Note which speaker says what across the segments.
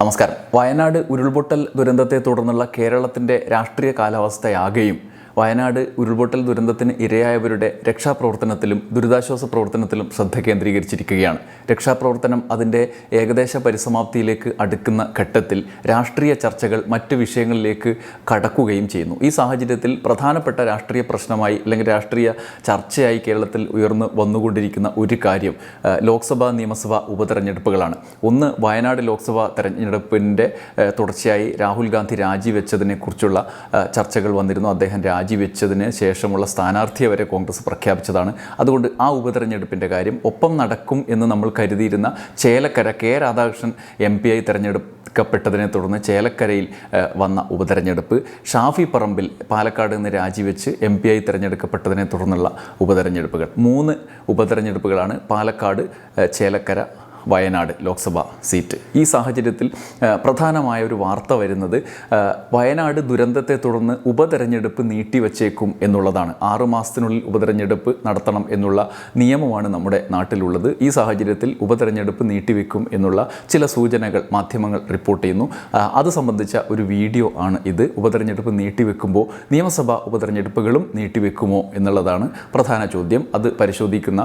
Speaker 1: നമസ്കാരം. വയനാട് ഉരുൾപൊട്ടൽ ദുരന്തത്തെ തുടർന്നുള്ള കേരളത്തിന്റെ രാഷ്ട്രീയ കാലാവസ്ഥയാകെയും വയനാട് ഉരുൾപൊട്ടൽ ദുരന്തത്തിന് ഇരയായവരുടെ രക്ഷാപ്രവർത്തനത്തിലും ദുരിതാശ്വാസ പ്രവർത്തനത്തിലും ശ്രദ്ധ കേന്ദ്രീകരിച്ചിരിക്കുകയാണ്. രക്ഷാപ്രവർത്തനം അതിന്റെ ഏകദേശ പരിസമാപ്തിയിലേക്ക് അടുക്കുന്ന ഘട്ടത്തിൽ രാഷ്ട്രീയ ചർച്ചകൾ മറ്റ് വിഷയങ്ങളിലേക്ക് കടക്കുകയും ചെയ്യുന്നു. ഈ സാഹചര്യത്തിൽ പ്രധാനപ്പെട്ട രാഷ്ട്രീയ പ്രശ്നമായി അല്ലെങ്കിൽ രാഷ്ട്രീയ ചർച്ചയായി കേരളത്തിൽ ഉയർന്നു വന്നുകൊണ്ടിരിക്കുന്ന ഒരു കാര്യം ലോക്സഭാ നിയമസഭാ ഉപതെരഞ്ഞെടുപ്പുകളാണ്. ഒന്ന് വയനാട് ലോക്സഭാ തെരഞ്ഞെടുപ്പിന്റെ തുടർച്ചയായി രാഹുൽ ഗാന്ധി രാജിവെച്ചതിനെക്കുറിച്ചുള്ള ചർച്ചകൾ വന്നിരുന്നു. അദ്ദേഹം രാജിവെച്ചതിന് ശേഷമുള്ള സ്ഥാനാർത്ഥിയെ വരെ കോൺഗ്രസ് പ്രഖ്യാപിച്ചതാണ്. അതുകൊണ്ട് ആ ഉപതെരഞ്ഞെടുപ്പിന്റെ കാര്യം ഒപ്പം നടക്കും എന്ന് നമ്മൾ കരുതിയിരുന്ന Chelakkara K Radhakrishnan M P ആയി തെരഞ്ഞെടുക്കപ്പെട്ടതിനെ തുടർന്ന് ചേലക്കരയിൽ വന്ന ഉപതെരഞ്ഞെടുപ്പ്. ഷാഫി പറമ്പിൽ പാലക്കാട് നിന്ന് രാജിവെച്ച് എം പി ആയി തിരഞ്ഞെടുക്കപ്പെട്ടതിനെ തുടർന്നുള്ള ഉപതെരഞ്ഞെടുപ്പുകൾ. മൂന്ന് ഉപതെരഞ്ഞെടുപ്പുകളാണ് പാലക്കാട് ചേലക്കര വയനാട് ലോക്സഭാ സീറ്റ്. ഈ സാഹചര്യത്തിൽ പ്രധാനമായ ഒരു വാർത്ത വരുന്നത് വയനാട് ദുരന്തത്തെ തുടർന്ന് ഉപതെരഞ്ഞെടുപ്പ് നീട്ടിവച്ചേക്കും എന്നുള്ളതാണ്. ആറു മാസത്തിനുള്ളിൽ ഉപതെരഞ്ഞെടുപ്പ് നടത്തണം എന്നുള്ള നിയമമാണ് നമ്മുടെ നാട്ടിലുള്ളത്. ഈ സാഹചര്യത്തിൽ ഉപതെരഞ്ഞെടുപ്പ് നീട്ടിവെക്കും എന്നുള്ള ചില സൂചനകൾ മാധ്യമങ്ങൾ റിപ്പോർട്ട് ചെയ്യുന്നു. അത് സംബന്ധിച്ച ഒരു വീഡിയോ ആണ് ഇത്. ഉപതെരഞ്ഞെടുപ്പ് നീട്ടിവെക്കുമ്പോൾ നിയമസഭാ ഉപതെരഞ്ഞെടുപ്പുകളും നീട്ടിവെക്കുമോ എന്നുള്ളതാണ് പ്രധാന ചോദ്യം. അത് പരിശോധിക്കുന്ന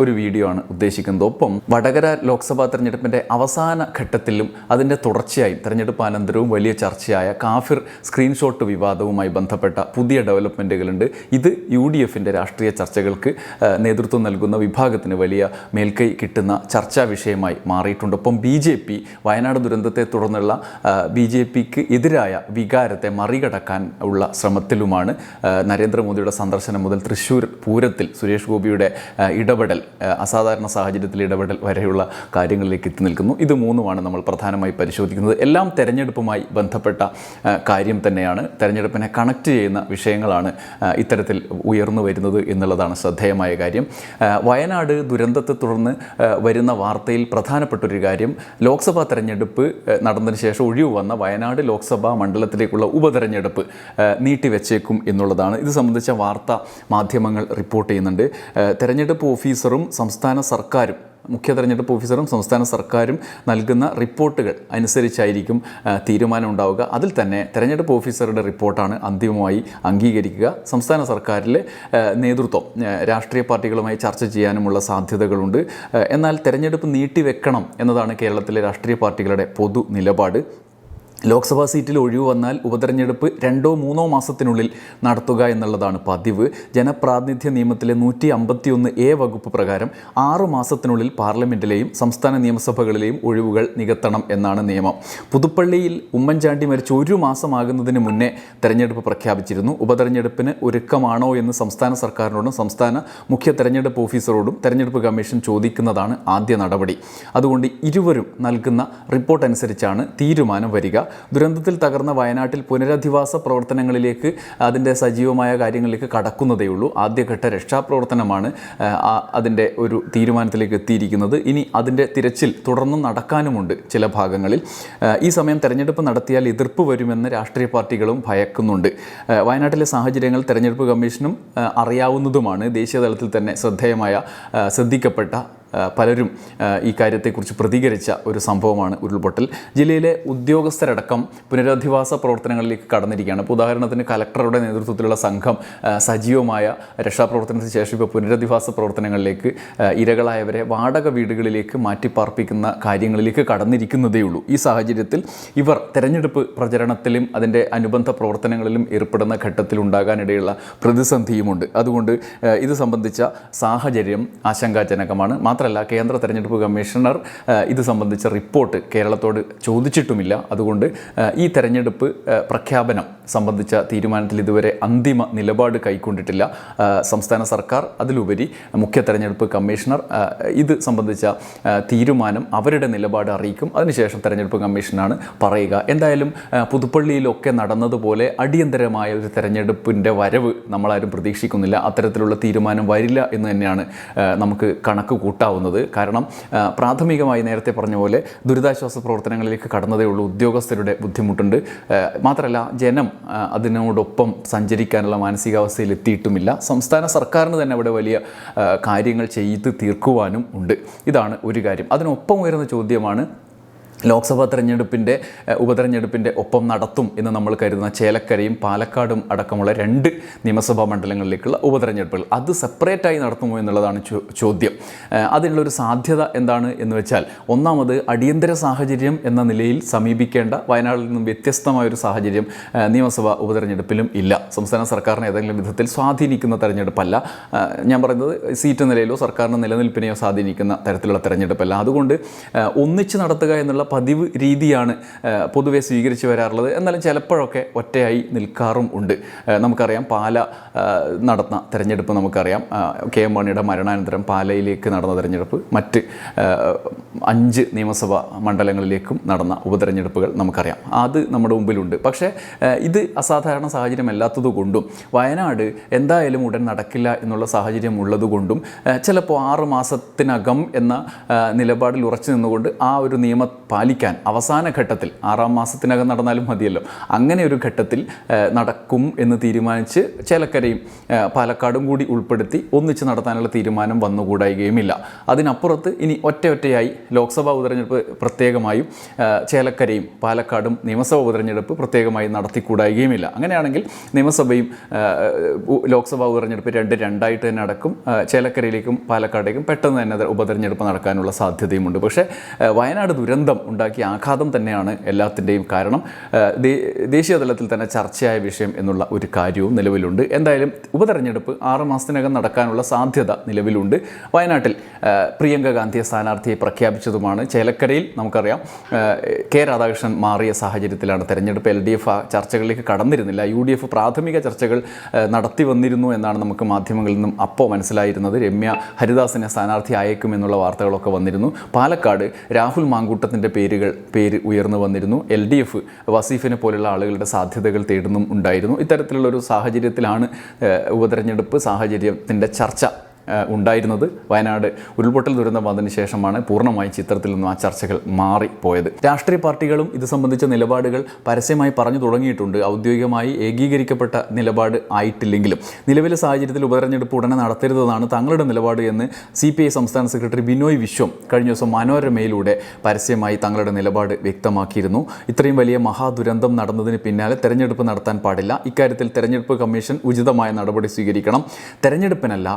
Speaker 1: ഒരു വീഡിയോ ആണ് ഉദ്ദേശിക്കുന്നത്. ഒപ്പം വടകര ലോക്സഭാ തെരഞ്ഞെടുപ്പിന്റെ അവസാന ഘട്ടത്തിലും അതിന്റെ തുടർച്ചയായും തെരഞ്ഞെടുപ്പ് അനന്തരവും വലിയ ചർച്ചയായ കാഫിർ സ്ക്രീൻഷോട്ട് വിവാദവുമായി ബന്ധപ്പെട്ട പുതിയ ഡെവലപ്മെന്റുകളുണ്ട് ഇത് യു ഡി എഫിന്റെ രാഷ്ട്രീയ ചർച്ചകൾക്ക് നേതൃത്വം നൽകുന്ന വിഭാഗത്തിന് വലിയ മേൽക്കൈ കിട്ടുന്ന ചർച്ചാ വിഷയമായി മാറിയിട്ടുണ്ട്. ഒപ്പം ബി ജെ പി വയനാട് ദുരന്തത്തെ തുടർന്നുള്ള ബി ജെ പിക്ക് എതിരായ വികാരത്തെ മറികടക്കാൻ ഉള്ള ശ്രമത്തിലുമാണ് നരേന്ദ്രമോദിയുടെ സന്ദർശനം മുതൽ തൃശ്ശൂർ പൂരത്തിൽ സുരേഷ് ഗോപിയുടെ ഇടപെടൽ അസാധാരണ സാഹചര്യത്തിൽ ഇടപെടൽ വരെയുള്ള കാര്യങ്ങളിലേക്ക് എത്തി നിൽക്കുന്നു. ഇത് മൂന്നുമാണ് നമ്മൾ പ്രധാനമായി പരിശോധിക്കുന്നത്. എല്ലാം തെരഞ്ഞെടുപ്പുമായി ബന്ധപ്പെട്ട കാര്യം തന്നെയാണ്. തെരഞ്ഞെടുപ്പിനെ കണക്ട് ചെയ്യുന്ന വിഷയങ്ങളാണ് ഇത്തരത്തിൽ ഉയർന്നു വരുന്നത് എന്നുള്ളതാണ് ശ്രദ്ധേയമായ കാര്യം. വയനാട് ദുരന്തത്തെ തുടർന്ന് വരുന്ന വാർത്തയിൽ പ്രധാനപ്പെട്ടൊരു കാര്യം ലോക്സഭാ തെരഞ്ഞെടുപ്പ് നടന്നതിന് ശേഷം ഒഴിവ് വന്ന വയനാട് ലോക്സഭാ മണ്ഡലത്തിലേക്കുള്ള ഉപതെരഞ്ഞെടുപ്പ് നീട്ടിവെച്ചേക്കും എന്നുള്ളതാണ്. ഇത് സംബന്ധിച്ച വാർത്ത മാധ്യമങ്ങൾ റിപ്പോർട്ട് ചെയ്യുന്നുണ്ട്. തെരഞ്ഞെടുപ്പ് ഓഫീസറും സംസ്ഥാന സർക്കാരും മുഖ്യ തെരഞ്ഞെടുപ്പ് ഓഫീസറും സംസ്ഥാന സർക്കാരും നൽകുന്ന റിപ്പോർട്ടുകൾ അനുസരിച്ചായിരിക്കും തീരുമാനം ഉണ്ടാവുക. അതിൽ തന്നെ തെരഞ്ഞെടുപ്പ് ഓഫീസറുടെ റിപ്പോർട്ടാണ് അന്തിമമായി അംഗീകരിക്കുക. സംസ്ഥാന സർക്കാരിലെ നേതൃത്വം രാഷ്ട്രീയ പാർട്ടികളുമായി ചർച്ച ചെയ്യാനുമുള്ള സാധ്യതകളുണ്ട്. എന്നാൽ തെരഞ്ഞെടുപ്പ് നീട്ടിവെക്കണം എന്നതാണ് കേരളത്തിലെ രാഷ്ട്രീയ പാർട്ടികളുടെ പൊതു നിലപാട്. ലോക്സഭാ സീറ്റിൽ ഒഴിവ് വന്നാൽ ഉപതെരഞ്ഞെടുപ്പ് രണ്ടോ മൂന്നോ മാസത്തിനുള്ളിൽ നടത്തുക എന്നുള്ളതാണ് പതിവ്. ജനപ്രാതിനിധ്യ നിയമത്തിലെ നൂറ്റി അമ്പത്തിയൊന്ന് എ വകുപ്പ് പ്രകാരം ആറു മാസത്തിനുള്ളിൽ പാർലമെന്റിലെയും സംസ്ഥാന നിയമസഭകളിലെയും ഒഴിവുകൾ നികത്തണം എന്നാണ് നിയമം. പുതുപ്പള്ളിയിൽ ഉമ്മൻചാണ്ടി മരിച്ച് ഒരു മാസമാകുന്നതിന് മുന്നേ തെരഞ്ഞെടുപ്പ് പ്രഖ്യാപിച്ചിരുന്നു. ഉപതെരഞ്ഞെടുപ്പിന് ഒരുക്കമാണോ എന്ന് സംസ്ഥാന സർക്കാരിനോടും സംസ്ഥാന മുഖ്യ തെരഞ്ഞെടുപ്പ് ഓഫീസറോടും തെരഞ്ഞെടുപ്പ് കമ്മീഷൻ ചോദിക്കുന്നതാണ് ആദ്യ നടപടി. അതുകൊണ്ട് ഇരുവരും നൽകുന്ന റിപ്പോർട്ട് അനുസരിച്ചാണ് തീരുമാനം വരിക. ദുരന്തത്തിൽ തകർന്ന വയനാട്ടിൽ പുനരധിവാസ പ്രവർത്തനങ്ങളിലേക്ക് അതിന്റെ സജീവമായ കാര്യങ്ങളിലേക്ക് കടക്കുന്നതേയുള്ളൂ ആദ്യഘട്ട രക്ഷാപ്രവർത്തനമാണ് അതിന്റെ ഒരു തീരുമാനത്തിലേക്ക് എത്തിയിരിക്കുന്നത്. ഇനി അതിന്റെ തിരച്ചിൽ തുടർന്നും നടക്കാനുമുണ്ട് ചില ഭാഗങ്ങളിൽ. ഈ സമയം തെരഞ്ഞെടുപ്പ് നടത്തിയാൽ എതിർപ്പ് വരുമെന്ന് രാഷ്ട്രീയ പാർട്ടികളും ഭയക്കുന്നുണ്ട്. വയനാട്ടിലെ സാഹചര്യങ്ങൾ തെരഞ്ഞെടുപ്പ് കമ്മീഷനും അറിയാവുന്നതുമാണ്. ദേശീയ തലത്തിൽ തന്നെ ശ്രദ്ധേയമായ ശ്രദ്ധിക്കപ്പെട്ട പലരും ഈ കാര്യത്തെക്കുറിച്ച് പ്രതികരിച്ച ഒരു സംഭവമാണ് ഉരുൾപൊട്ടൽ. ജില്ലയിലെ ഉദ്യോഗസ്ഥരടക്കം പുനരധിവാസ പ്രവർത്തനങ്ങളിലേക്ക് കടന്നിരിക്കുകയാണ്. ഇപ്പോൾ ഉദാഹരണത്തിന് കലക്ടറുടെ നേതൃത്വത്തിലുള്ള സംഘം സജീവമായ രക്ഷാപ്രവർത്തനത്തിന് ശേഷം ഇപ്പോൾ പുനരധിവാസ പ്രവർത്തനങ്ങളിലേക്ക് ഇരകളായവരെ വാടക വീടുകളിലേക്ക് മാറ്റിപ്പാർപ്പിക്കുന്ന കാര്യങ്ങളിലേക്ക് കടന്നിരിക്കുന്നതേ ഉള്ളൂ. ഈ സാഹചര്യത്തിൽ ഇവർ തെരഞ്ഞെടുപ്പ് പ്രചരണത്തിലും അതിന്റെ അനുബന്ധ പ്രവർത്തനങ്ങളിലും ഏർപ്പെടുന്ന ഘട്ടത്തിൽ ഉണ്ടാകാനിടയുള്ള പ്രതിസന്ധിയുമുണ്ട്. അതുകൊണ്ട് ഇത് സംബന്ധിച്ച സാഹചര്യം ആശങ്കാജനകമാണ്. മാത്രമല്ല കേന്ദ്ര തെരഞ്ഞെടുപ്പ് കമ്മീഷണർ ഇത് സംബന്ധിച്ച റിപ്പോർട്ട് കേരളത്തോട് ചോദിച്ചിട്ടുമില്ല. അതുകൊണ്ട് ഈ തെരഞ്ഞെടുപ്പ് പ്രഖ്യാപനം സംബന്ധിച്ച തീരുമാനത്തിൽ ഇതുവരെ അന്തിമ നിലപാട് കൈക്കൊണ്ടിട്ടില്ല. സംസ്ഥാന സർക്കാർ അതിലുപരി മുഖ്യ തെരഞ്ഞെടുപ്പ് കമ്മീഷണർ ഇത് സംബന്ധിച്ച തീരുമാനം അവരുടെ നിലപാട് അറിയിക്കും. അതിനുശേഷം തെരഞ്ഞെടുപ്പ് കമ്മീഷനാണ് പറയുക. എന്തായാലും പുതുപ്പള്ളിയിലൊക്കെ നടന്നതുപോലെ അടിയന്തരമായ ഒരു തെരഞ്ഞെടുപ്പിന്റെ വരവ് നമ്മളാരും പ്രതീക്ഷിക്കുന്നില്ല. അത്തരത്തിലുള്ള തീരുമാനം വരില്ല എന്ന് തന്നെയാണ് നമുക്ക് കണക്ക് കൂട്ടാവുന്നത്. കാരണം പ്രാഥമികമായി നേരത്തെ പറഞ്ഞ പോലെ ദുരിതാശ്വാസ പ്രവർത്തനങ്ങളിലേക്ക് കടന്നതേ ഉള്ളൂ. ഉദ്യോഗസ്ഥരുടെ ബുദ്ധിമുട്ടുണ്ട്. മാത്രമല്ല ജനം അതിനോടൊപ്പം സഞ്ചരിക്കാനുള്ള മാനസികാവസ്ഥയിൽ എത്തിയിട്ടുമില്ല സംസ്ഥാന സർക്കാരിന് തന്നെ അവിടെ വലിയ കാര്യങ്ങൾ ചെയ്ത് തീർക്കുവാനും ഉണ്ട്. ഇതാണ് ഒരു കാര്യം. അതിനൊപ്പം ഉയർന്ന ചോദ്യമാണ് ലോക്സഭാ തെരഞ്ഞെടുപ്പിന്റെ ഉപതെരഞ്ഞെടുപ്പിന്റെ ഒപ്പം നടത്തും എന്ന് നമ്മൾ കരുതുന്ന ചേലക്കരയും പാലക്കാടും അടക്കമുള്ള രണ്ട് നിയമസഭാ മണ്ഡലങ്ങളിലേക്കുള്ള ഉപതെരഞ്ഞെടുപ്പുകൾ. അത് സെപ്പറേറ്റായി നടത്തുമോ എന്നുള്ളതാണ് ചോദ്യം. അതിനുള്ളൊരു സാധ്യത എന്താണ് എന്ന് വെച്ചാൽ ഒന്നാമത് അടിയന്തര സാഹചര്യം എന്ന നിലയിൽ സമീപിക്കേണ്ട വയനാട്ടിൽ നിന്നും വ്യത്യസ്തമായ ഒരു സാഹചര്യം നിയമസഭാ ഉപതെരഞ്ഞെടുപ്പിലും ഇല്ല. സംസ്ഥാന സർക്കാരിനെ ഏതെങ്കിലും വിധത്തിൽ സ്വാധീനിക്കുന്ന തെരഞ്ഞെടുപ്പല്ല. ഞാൻ പറയുന്നത് സീറ്റ് നിലയിലോ സർക്കാരിന്റെ നിലനിൽപ്പിനെയോ സ്വാധീനിക്കുന്ന തരത്തിലുള്ള തെരഞ്ഞെടുപ്പല്ല. അതുകൊണ്ട് ഒന്നിച്ച് നടത്തുക എന്നുള്ള പതിവ് രീതിയാണ് പൊതുവെ സ്വീകരിച്ചു വരാറുള്ളത്. എന്നാലും ചിലപ്പോഴൊക്കെ ഒറ്റയായി നിൽക്കാറും ഉണ്ട്. നമുക്കറിയാം പാല നടന്ന തെരഞ്ഞെടുപ്പ് നമുക്കറിയാം. കെ എം മാണിയുടെ മരണാനന്തരം പാലയിലേക്ക് നടന്ന തെരഞ്ഞെടുപ്പ്. മറ്റ് അഞ്ച് നിയമസഭാ മണ്ഡലങ്ങളിലേക്കും നടന്ന ഉപതെരഞ്ഞെടുപ്പുകൾ നമുക്കറിയാം. അത് നമ്മുടെ മുമ്പിലുണ്ട്. പക്ഷേ ഇത് അസാധാരണ സാഹചര്യമല്ലാത്തത് കൊണ്ടും വയനാട് എന്തായാലും ഉടൻ നടക്കില്ല എന്നുള്ള സാഹചര്യം ഉള്ളതുകൊണ്ടും ചിലപ്പോൾ ആറ് മാസത്തിനകം എന്ന നിലപാടിൽ ഉറച്ചു നിന്നുകൊണ്ട് ആ ഒരു നിയമം പാലിക്കാൻ അവസാന ഘട്ടത്തിൽ ആറാം മാസത്തിനകം നടന്നാലും മതിയല്ലോ. അങ്ങനെ ഒരു ഘട്ടത്തിൽ നടക്കും എന്ന് തീരുമാനിച്ച് ചേലക്കരയും പാലക്കാടും കൂടി ഉൾപ്പെടുത്തി ഒന്നിച്ച് നടത്താനുള്ള തീരുമാനം വന്നുകൂടായികയുമില്ല അതിനപ്പുറത്ത് ഇനി ഒറ്റ ഒറ്റയായി ലോക്സഭാ ഉപതെരഞ്ഞെടുപ്പ് പ്രത്യേകമായും ചേലക്കരയും പാലക്കാടും നിയമസഭാ ഉപതെരഞ്ഞെടുപ്പ് പ്രത്യേകമായി നടത്തിക്കൂടായികയുമില്ല അങ്ങനെയാണെങ്കിൽ നിയമസഭയും ലോക്സഭാ ഉപതെരഞ്ഞെടുപ്പ് രണ്ട് രണ്ടായിട്ട് തന്നെ നടക്കും. ചേലക്കരയിലേക്കും പാലക്കാടേക്കും പെട്ടെന്ന് തന്നെ ഉപതെരഞ്ഞെടുപ്പ് നടക്കാനുള്ള സാധ്യതയുമുണ്ട്. പക്ഷേ വയനാട് ദുരന്തം ഉണ്ടാക്കിയ ആഘാതം തന്നെയാണ് എല്ലാത്തിന്റെയും കാരണം. ദേശീയ തലത്തിൽ തന്നെ ചർച്ചയായ വിഷയം എന്നുള്ള ഒരു കാര്യവും നിലവിലുണ്ട്. എന്തായാലും ഉപതെരഞ്ഞെടുപ്പ് ആറ് മാസത്തിനകം നടക്കാനുള്ള സാധ്യത നിലവിലുണ്ട്. വയനാട്ടിൽ പ്രിയങ്ക ഗാന്ധിയെ സ്ഥാനാർത്ഥിയെ പ്രഖ്യാപിച്ചതുമാണ്. ചേലക്കരയിൽ നമുക്കറിയാം കെ രാധാകൃഷ്ണൻ മാറിയ സാഹചര്യത്തിലാണ് തെരഞ്ഞെടുപ്പ്. എൽ ഡി എഫ് ചർച്ചകളിലേക്ക് കടന്നിരുന്നില്ല. യു ഡി എഫ് പ്രാഥമിക ചർച്ചകൾ നടത്തി വന്നിരുന്നു എന്നാണ് നമുക്ക് മാധ്യമങ്ങളിൽ നിന്നും അപ്പോൾ മനസ്സിലായിരുന്നത്. രമ്യ ഹരിദാസിനെ സ്ഥാനാർത്ഥി അയക്കും എന്നുള്ള വാർത്തകളൊക്കെ വന്നിരുന്നു. പാലക്കാട് രാഹുൽ മാങ്കൂട്ടത്തിന്റെ പേരുകൾ പേര് ഉയർന്നു വന്നിരുന്നു. എൽ ഡി എഫ് വസീഫിനെ പോലുള്ള ആളുകളുടെ സാധ്യതകൾ തേടുന്നും ഉണ്ടായിരുന്നു. ഇത്തരത്തിലുള്ള ഒരു സാഹചര്യത്തിലാണ് ഉപതെരഞ്ഞെടുപ്പ് സാഹചര്യത്തിന്റെ ചർച്ച ഉണ്ടായിരുന്നത്. വയനാട് ഉരുൾപൊട്ടൽ ദുരന്തം വന്നതിന് ശേഷമാണ് പൂർണമായി ചിത്രത്തിൽ നിന്നും ആ ചർച്ചകൾ മാറിപ്പോയത് രാഷ്ട്രീയ പാർട്ടികളും ഇത് സംബന്ധിച്ച നിലപാടുകൾ പരസ്യമായി പറഞ്ഞു തുടങ്ങിയിട്ടുണ്ട്. ഔദ്യോഗികമായി ഏകീകരിക്കപ്പെട്ട നിലപാട് ആയിട്ടില്ലെങ്കിലും നിലവിലെ സാഹചര്യത്തിൽ ഉപതെരഞ്ഞെടുപ്പ് ഉടനെ നടത്തരുതെന്നാണ് തങ്ങളുടെ നിലപാട് എന്ന് സി പി ഐ സംസ്ഥാന സെക്രട്ടറി ബിനോയ് വിശ്വം കഴിഞ്ഞ ദിവസം മനോരമയിലൂടെ പരസ്യമായി തങ്ങളുടെ നിലപാട് വ്യക്തമാക്കിയിരുന്നു. ഇത്രയും വലിയ മഹാദുരന്തം നടന്നതിന് പിന്നാലെ തെരഞ്ഞെടുപ്പ് നടത്താൻ പാടില്ല. ഇക്കാര്യത്തിൽ തെരഞ്ഞെടുപ്പ് കമ്മീഷൻ ഉചിതമായ നടപടി സ്വീകരിക്കണം. തെരഞ്ഞെടുപ്പിനല്ല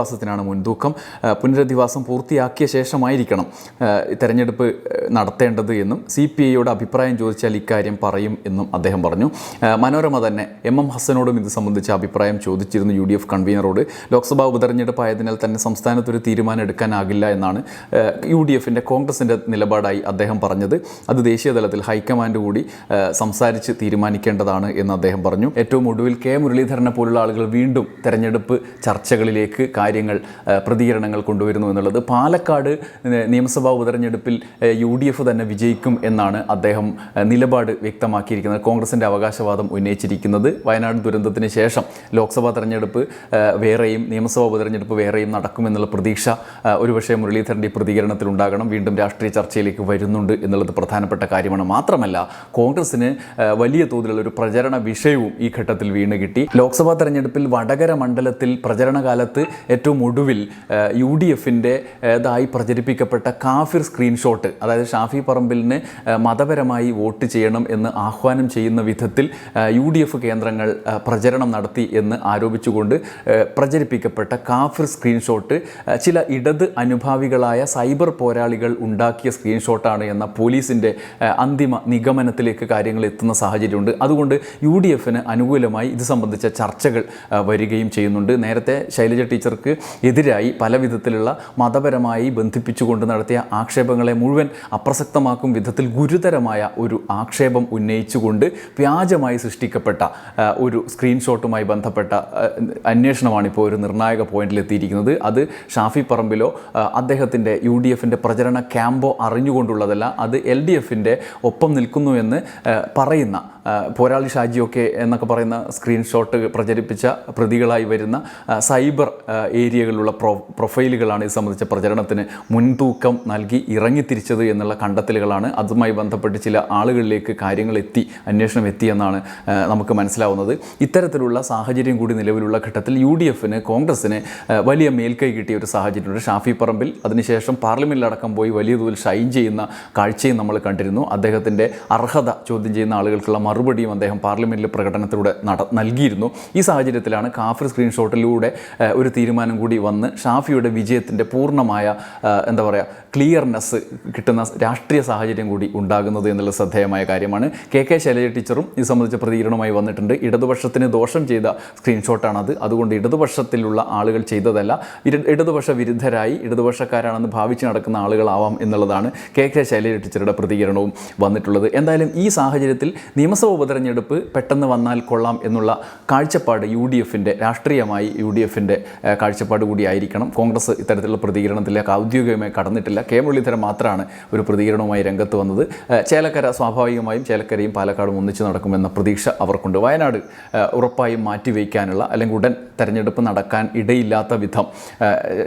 Speaker 1: പുനരധിവാസത്തിനാണ് മുൻതൂക്കം. പുനരധിവാസം പൂർത്തിയാക്കിയ ശേഷമായിരിക്കണം തെരഞ്ഞെടുപ്പ് നടത്തേണ്ടത് എന്നും സി പി ഐയോട് അഭിപ്രായം ചോദിച്ചാൽ ഇക്കാര്യം പറയും എന്നും അദ്ദേഹം പറഞ്ഞു. മനോരമ തന്നെ എം എം ഹസനോടും ഇത് സംബന്ധിച്ച അഭിപ്രായം ചോദിച്ചിരുന്നു യു ഡി എഫ് കൺവീനറോട്. ലോക്സഭാ ഉപതെരഞ്ഞെടുപ്പ് ആയതിനാൽ തന്നെ സംസ്ഥാനത്തൊരു തീരുമാനം എടുക്കാനാകില്ല എന്നാണ് യു ഡി എഫിന്റെ കോൺഗ്രസിന്റെ നിലപാടായി അദ്ദേഹം പറഞ്ഞത്. അത് ദേശീയ തലത്തിൽ ഹൈക്കമാൻഡ് കൂടി സംസാരിച്ച് തീരുമാനിക്കേണ്ടതാണ് എന്ന് അദ്ദേഹം പറഞ്ഞു. ഏറ്റവും ഒടുവിൽ കെ മുരളീധരനെ പോലുള്ള ആളുകൾ വീണ്ടും തെരഞ്ഞെടുപ്പ് ചർച്ചകളിലേക്ക് കാര്യങ്ങൾ പ്രതികരണങ്ങൾ കൊണ്ടുവരുന്നു എന്നുള്ളത് പാലക്കാട് നിയമസഭാ ഉപതെരഞ്ഞെടുപ്പിൽ യു ഡി എഫ് തന്നെ വിജയിക്കും എന്നാണ് അദ്ദേഹം നിലപാട് വ്യക്തമാക്കിയിരിക്കുന്നത്. കോൺഗ്രസിന്റെ അവകാശവാദം ഉന്നയിച്ചിരിക്കുന്നത് വയനാട് ദുരന്തത്തിന് ശേഷം ലോക്സഭാ തെരഞ്ഞെടുപ്പ് വേറെയും നിയമസഭാ ഉപതെരഞ്ഞെടുപ്പ് വേറെയും നടക്കുമെന്നുള്ള പ്രതീക്ഷ ഒരുപക്ഷേ മുരളീധരന്റെ പ്രതികരണത്തിൽ ഉണ്ടാകണം. വീണ്ടും രാഷ്ട്രീയ ചർച്ചയിലേക്ക് വരുന്നുണ്ട് എന്നുള്ളത് പ്രധാനപ്പെട്ട കാര്യമാണ്. മാത്രമല്ല കോൺഗ്രസിന് വലിയ തോതിലുള്ള ഒരു പ്രചരണ വിഷയവും ഈ ഘട്ടത്തിൽ വീണ് കിട്ടി. ലോക്സഭാ തെരഞ്ഞെടുപ്പിൽ വടകര മണ്ഡലത്തിൽ പ്രചരണ കാലത്ത് ഏറ്റവും ഒടുവിൽ യു ഡി എഫിന്റെ ഇതായി പ്രചരിപ്പിക്കപ്പെട്ട കാഫിർ സ്ക്രീൻഷോട്ട് അതായത് ഷാഫി പറമ്പിലിന് മതപരമായി വോട്ട് ചെയ്യണം എന്ന് ആഹ്വാനം ചെയ്യുന്ന വിധത്തിൽ യു ഡി എഫ് കേന്ദ്രങ്ങൾ പ്രചരണം നടത്തി എന്ന് ആരോപിച്ചുകൊണ്ട് പ്രചരിപ്പിക്കപ്പെട്ട കാഫിർ സ്ക്രീൻഷോട്ട് ചില ഇടത് അനുഭാവികളായ സൈബർ പോരാളികൾ ഉണ്ടാക്കിയ സ്ക്രീൻഷോട്ടാണ് എന്ന പോലീസിന്റെ അന്തിമ നിഗമനത്തിലേക്ക് കാര്യങ്ങൾ എത്തുന്ന സാഹചര്യമുണ്ട്. അതുകൊണ്ട് യു ഡി എഫിന് അനുകൂലമായി ഇത് സംബന്ധിച്ച ചർച്ചകൾ വരികയും ചെയ്യുന്നുണ്ട്. നേരത്തെ ശൈലജ ടീച്ചർക്ക് എതിരായി പല വിധത്തിലുള്ള മതപരമായി ബന്ധിപ്പിച്ചുകൊണ്ട് നടത്തിയ ആക്ഷേപങ്ങളെ മുഴുവൻ അപ്രസക്തമാക്കും വിധത്തിൽ ഗുരുതരമായ ഒരു ആക്ഷേപം ഉന്നയിച്ചുകൊണ്ട് വ്യാജമായി സൃഷ്ടിക്കപ്പെട്ട ഒരു സ്ക്രീൻഷോട്ടുമായി ബന്ധപ്പെട്ട അന്വേഷണമാണ് ഇപ്പോൾ ഒരു നിർണായക പോയിന്റിൽ എത്തിയിരിക്കുന്നത് അത് ഷാഫി പറമ്പിലോ അദ്ദേഹത്തിന്റെ യു ഡി എഫിന്റെ പ്രചരണ ക്യാമ്പോ അറിഞ്ഞുകൊണ്ടുള്ളതല്ല അത് എൽ ഡി എഫിന്റെ ഒപ്പം നിൽക്കുന്നു എന്ന് പറയുന്ന പോരാളി ഷാജിയൊക്കെ എന്നൊക്കെ പറയുന്ന സ്ക്രീൻഷോട്ട് പ്രചരിപ്പിച്ച പ്രതികളായി വരുന്ന സൈബർ ഏരിയകളിലുള്ള പ്രൊ പ്രൊഫൈലുകളാണ് ഇത് സംബന്ധിച്ച പ്രചരണത്തിന് മുൻതൂക്കം നൽകി ഇറങ്ങിത്തിരിച്ചത് എന്നുള്ള കണ്ടെത്തലുകളാണ് അതുമായി ബന്ധപ്പെട്ട് ചില ആളുകളിലേക്ക് കാര്യങ്ങൾ എത്തി അന്വേഷണം എത്തിയെന്നാണ് എന്നാണ് നമുക്ക് മനസ്സിലാവുന്നത്. ഇത്തരത്തിലുള്ള സാഹചര്യം കൂടി നിലവിലുള്ള ഘട്ടത്തിൽ യു ഡി എഫിന് കോൺഗ്രസിന് വലിയ മേൽക്കൈ കിട്ടിയ ഒരു സാഹചര്യമുണ്ട്. ഷാഫി പറമ്പിൽ അതിനുശേഷം പാർലമെന്റിലടക്കം പോയി വലിയ തോതിൽ ഷൈൻ ചെയ്യുന്ന കാഴ്ചയും നമ്മൾ കണ്ടിരുന്നു. അദ്ദേഹത്തിന്റെ അർഹത ചോദ്യം ചെയ്യുന്ന ആളുകൾക്കുള്ള മറുപടിയും അദ്ദേഹം പാർലമെന്റിലെ പ്രകടനത്തിലൂടെ നട നൽകിയിരുന്നു. ഈ സാഹചര്യത്തിലാണ് കാഫർ സ്ക്രീൻഷോട്ടിലൂടെ ഒരു തീരുമാനം കൂടി വന്ന് ഷാഫിയുടെ വിജയത്തിന്റെ പൂർണമായ എന്താ പറയുക ക്ലിയർനെസ് കിട്ടുന്ന രാഷ്ട്രീയ സാഹചര്യം കൂടി ഉണ്ടാകുന്നത് എന്നുള്ള ശ്രദ്ധേയമായ കാര്യമാണ്. കെ കെ ശൈലജ ടീച്ചറും ഇത് സംബന്ധിച്ച പ്രതികരണമായി വന്നിട്ടുണ്ട്. ഇടതുപക്ഷത്തിന് ദോഷം ചെയ്ത സ്ക്രീൻഷോട്ടാണത്. അതുകൊണ്ട് ഇടതുപക്ഷത്തിലുള്ള ആളുകൾ ചെയ്തതല്ല. ഇടതുപക്ഷ വിരുദ്ധരായി ഇടതുപക്ഷക്കാരാണെന്ന് ഭാവിച്ച് നടക്കുന്ന ആളുകളാവാം എന്നുള്ളതാണ് കെ കെ ശൈലജ ടീച്ചറുടെ പ്രതികരണവും വന്നിട്ടുള്ളത്. എന്തായാലും ഈ സാഹചര്യത്തിൽ നിയമസഭാ ഉപതെരഞ്ഞെടുപ്പ് പെട്ടെന്ന് വന്നാൽ കൊള്ളാം എന്നുള്ള കാഴ്ചപ്പാട് യു ഡി എഫിന്റെ രാഷ്ട്രീയമായി യു ഡി എഫിന്റെ കാഴ്ചപ്പാട് കൂടിയായിരിക്കണം കോൺഗ്രസ് ഇത്തരത്തിലുള്ള പ്രതികരണത്തിലേക്ക് ഔദ്യോഗികമായി കടന്നിട്ടില്ല. കെ മുരളീധരൻ മാത്രമാണ് ഒരു പ്രതികരണവുമായി രംഗത്ത് വന്നത്. ചേലക്കര സ്വാഭാവികമായും ചേലക്കരയും പാലക്കാടും ഒന്നിച്ച് നടക്കുമെന്ന പ്രതീക്ഷ അവർക്കുണ്ട്. വയനാട് ഉറപ്പായും മാറ്റിവെക്കാനുള്ള അല്ലെങ്കിൽ ഉടൻ തെരഞ്ഞെടുപ്പ് നടക്കാൻ ഇടയില്ലാത്ത വിധം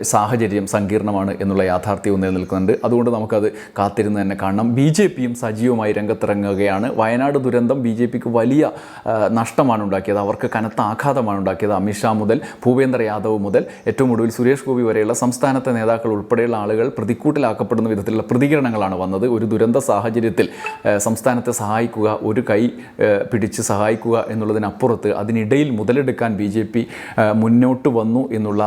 Speaker 1: സാഹചര്യം സങ്കീർണമാണ് എന്നുള്ള യാഥാർത്ഥ്യവും നിലനിൽക്കുന്നുണ്ട്. അതുകൊണ്ട് നമുക്കത് കാത്തിരുന്ന് തന്നെ കാണണം. ബി ജെ പിയും സജീവമായി രംഗത്തിറങ്ങുകയാണ്. വയനാട് ദുരന്തം ബി ജെ പിക്ക് വലിയ നഷ്ടമാണ് ഉണ്ടാക്കിയത് അവർക്ക് കനത്ത ആഘാതമാണ് ഉണ്ടാക്കിയത് അമിത്ഷാ മുതൽ ഭൂപേന്ദ്ര യാദവ് മുതൽ ഏറ്റവും ഒടുവിൽ സുരേഷ് ഗോപി വരെയുള്ള സംസ്ഥാനത്തെ നേതാക്കൾ ഉൾപ്പെടെയുള്ള ആളുകൾ പ്രതിക്കൂട്ടിലാക്കപ്പെടുന്ന വിധത്തിലുള്ള പ്രതികരണങ്ങളാണ് വന്നത്. ഒരു ദുരന്ത സാഹചര്യത്തിൽ സംസ്ഥാനത്തെ സഹായിക്കുക ഒരു കൈ പിടിച്ച് സഹായിക്കുക എന്നുള്ളതിനപ്പുറത്ത് അതിനിടയിൽ മുതലെടുക്കാൻ ബി മുന്നോട്ട് വന്നു എന്നുള്ള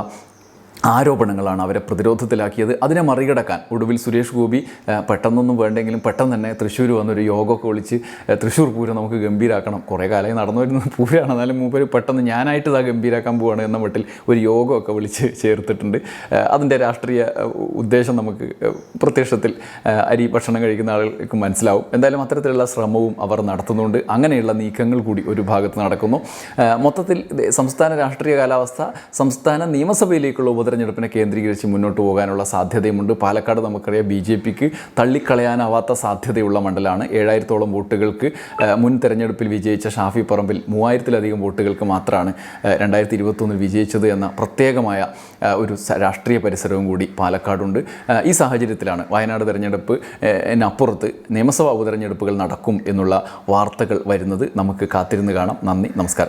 Speaker 1: ആരോപണങ്ങളാണ് അവരെ പ്രതിരോധത്തിലാക്കിയത്. അതിനെ മറികടക്കാൻ ഒടുവിൽ സുരേഷ് ഗോപി പെട്ടെന്നൊന്നും വേണ്ടെങ്കിലും പെട്ടെന്ന് തന്നെ തൃശ്ശൂർ വന്നൊരു യോഗമൊക്കെ വിളിച്ച് തൃശ്ശൂർ പൂരം നമുക്ക് ഗംഭീരാക്കണം. കുറേ കാലമായി നടന്നു വരുന്ന പൂരമാണ് എന്നാലും മൂപ്പര് പെട്ടെന്ന് ഞാനായിട്ട് ഇതാ ഗംഭീരാക്കാൻ പോവുകയാണ് എന്ന മട്ടിൽ ഒരു യോഗമൊക്കെ വിളിച്ച് ചേർത്തിട്ടുണ്ട്. അതിന്റെ രാഷ്ട്രീയ ഉദ്ദേശം നമുക്ക് പ്രത്യക്ഷത്തിൽ അരി ഭക്ഷണം കഴിക്കുന്ന ആളുകൾക്ക് മനസ്സിലാവും. എന്തായാലും അത്തരത്തിലുള്ള ശ്രമവും അവർ നടത്തുന്നുണ്ട്. അങ്ങനെയുള്ള നീക്കങ്ങൾ കൂടി ഒരു ഭാഗത്ത് നടക്കുന്നു. മൊത്തത്തിൽ സംസ്ഥാന രാഷ്ട്രീയ കാലാവസ്ഥ സംസ്ഥാന നിയമസഭയിലേക്കുള്ള ഉപതെരഞ്ഞെടുപ്പിനെ കേന്ദ്രീകരിച്ച് മുന്നോട്ട് പോകാനുള്ള സാധ്യതയുമുണ്ട്. പാലക്കാട് നമുക്കറിയാം ബി ജെ പിക്ക് തള്ളിക്കളയാനാവാത്ത സാധ്യതയുള്ള മണ്ഡലമാണ്. ഏഴായിരത്തോളം വോട്ടുകൾക്ക് മുൻ തെരഞ്ഞെടുപ്പിൽ വിജയിച്ച ഷാഫി പറമ്പിൽ മൂവായിരത്തിലധികം വോട്ടുകൾക്ക് മാത്രമാണ് രണ്ടായിരത്തി ഇരുപത്തൊന്നിൽ വിജയിച്ചത് എന്ന പ്രത്യേകമായ ഒരു രാഷ്ട്രീയ പരിസരവും കൂടി പാലക്കാടുണ്ട്. ഈ സാഹചര്യത്തിലാണ് വയനാട് തെരഞ്ഞെടുപ്പ് അപ്പുറത്ത് നിയമസഭാ ഉപതെരഞ്ഞെടുപ്പുകൾ നടക്കും എന്നുള്ള വാർത്തകൾ വരുന്നത്. നമുക്ക് കാത്തിരുന്ന് കാണാം. നന്ദി നമസ്കാരം.